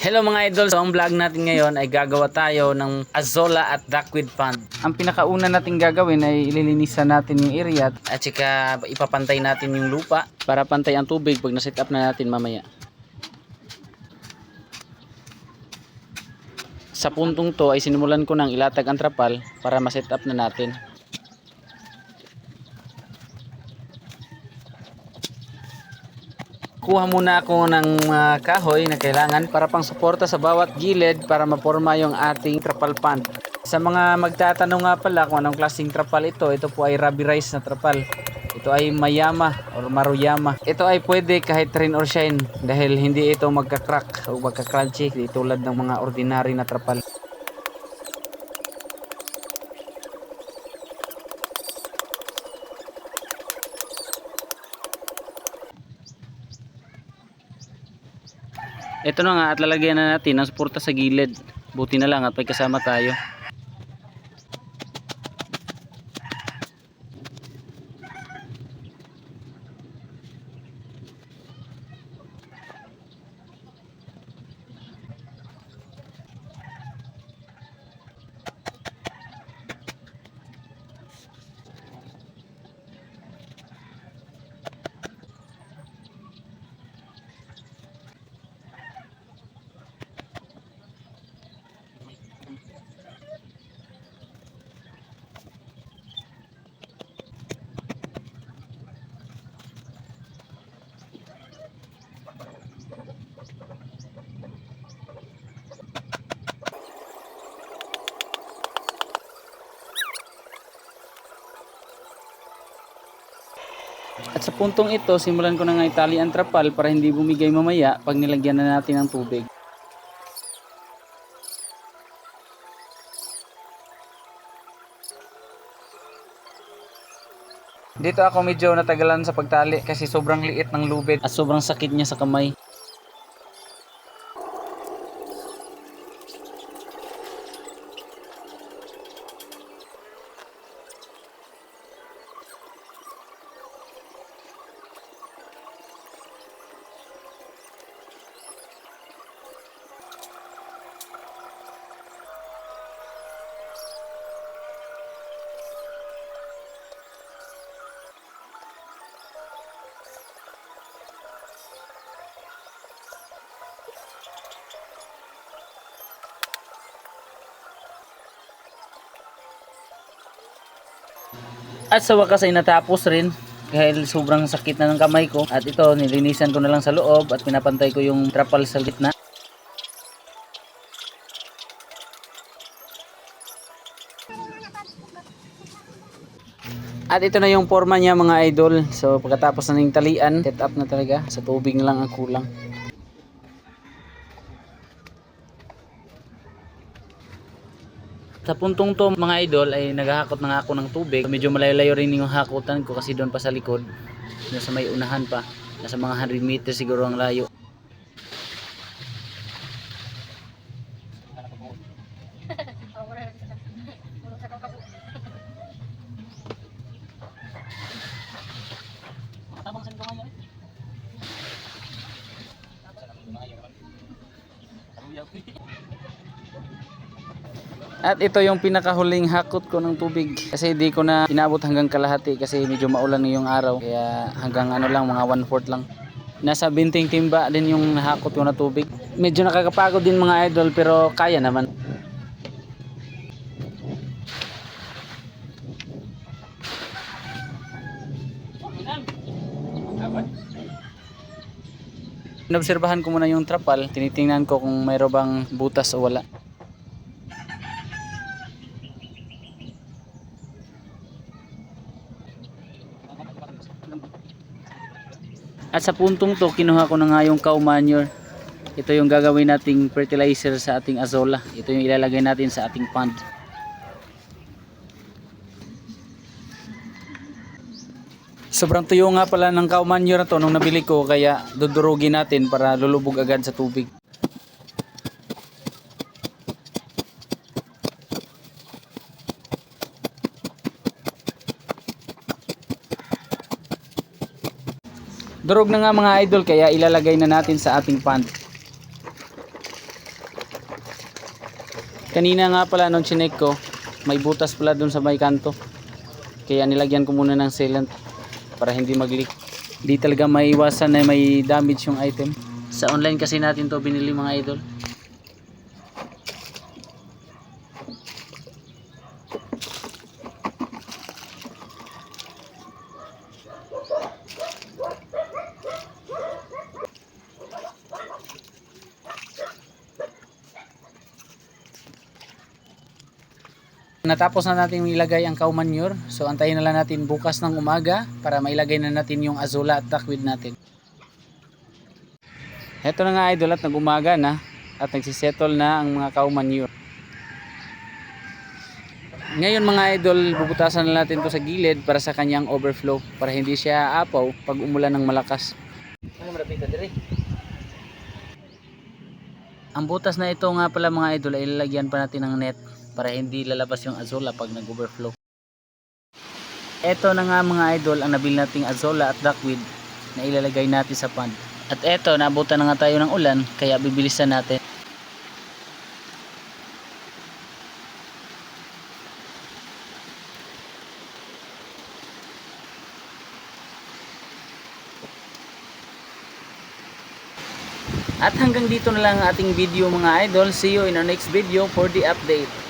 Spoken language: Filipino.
Hello mga idol, so ang vlog natin ngayon ay gagawa tayo ng azola at duckweed pond. Ang pinakauna nating gagawin ay ililinisan natin yung area At saka ipapantay natin yung lupa para pantay ang tubig pag naset up na natin mamaya. Sa puntong to ay sinimulan ko ng ilatag ang trapal para maset up na natin. Kuha muna ako ng mga kahoy na kailangan para pang suporta sa bawat gilid para maporma yung ating trapal pond. Sa mga magtatanong nga pala kung anong klaseng trapal ito, ito po ay rubberized na trapal. Ito ay Mayama or Maruyama. Ito ay pwede kahit rain or shine dahil hindi ito magka-crack o magka-crunchy tulad ng mga ordinary na trapal. Ito na nga at lalagyan na natin ang suporta sa gilid. Buti na lang at may kasama tayo. At sa puntong ito, simulan ko na nga itali ang trapal para hindi bumigay mamaya pag nilagyan na natin ng tubig. Dito ako medyo natagalan sa pagtali kasi sobrang liit ng lubid. At sobrang sakit niya sa kamay. At sa wakas ay natapos rin dahil sobrang sakit na ng kamay ko. At ito, nilinisan ko na lang sa loob at pinapantay ko yung trapal sa gitna. At ito na yung forma niya mga idol. So pagkatapos na ng talian, set up na talaga. Sa tubig lang ang kulang. Sa puntong to mga idol ay naghahakot na nga ako ng tubig. Medyo malayo-layo rin yung hakutan ko kasi doon pa sa likod. Nasa may unahan pa. Nasa mga 100 meters siguro ang layo. At ito yung pinakahuling hakot ko ng tubig. Kasi di ko na inabot hanggang kalahati kasi medyo maulan yung araw. Kaya hanggang ano lang, mga 1/4 lang. Nasa binting timba din yung nahakot ko na tubig. Medyo nakakapagod din mga idol pero kaya naman. Inobserbahan ko muna yung trapal. Tinitingnan ko kung mayroon bang butas o wala. At sa puntong to, kinuha ko na nga yung cow manure. Ito yung gagawin nating fertilizer sa ating azola. Ito yung ilalagay natin sa ating pond. Sobrang tuyo nga pala ng cow manure na to nung nabili ko kaya dudurugin natin para lulubog agad sa tubig. Durog na nga mga idol kaya ilalagay na natin sa ating pan. Kanina nga pala nung chinek ko, may butas pala dun sa may kanto. Kaya nilagyan ko muna ng sealant para hindi mag-leak. Di talaga maiwasan na may damage yung item. Sa online kasi natin to binili mga idol. Natapos na natin ilagay ang cow manure. So antayin na lang natin bukas ng umaga para mailagay na natin yung azula at duckweed natin. Heto na nga idol at nag-umaga na at nagsisettle na ang mga cow manure. Ngayon mga idol, bubutasan na natin to sa gilid para sa kanyang overflow para hindi siya apaw pag umulan ng malakas. Ang butas na ito nga pala mga idol ay ilalagyan pa natin ng net para hindi lalabas yung azola pag nag-overflow. Ito na nga mga idol ang nabili nating azola at duckweed na ilalagay natin sa pond. At eto, nabutan na nga tayo ng ulan kaya bibilisan natin. At hanggang dito na lang ang ating video mga idol. See you in our next video for the update.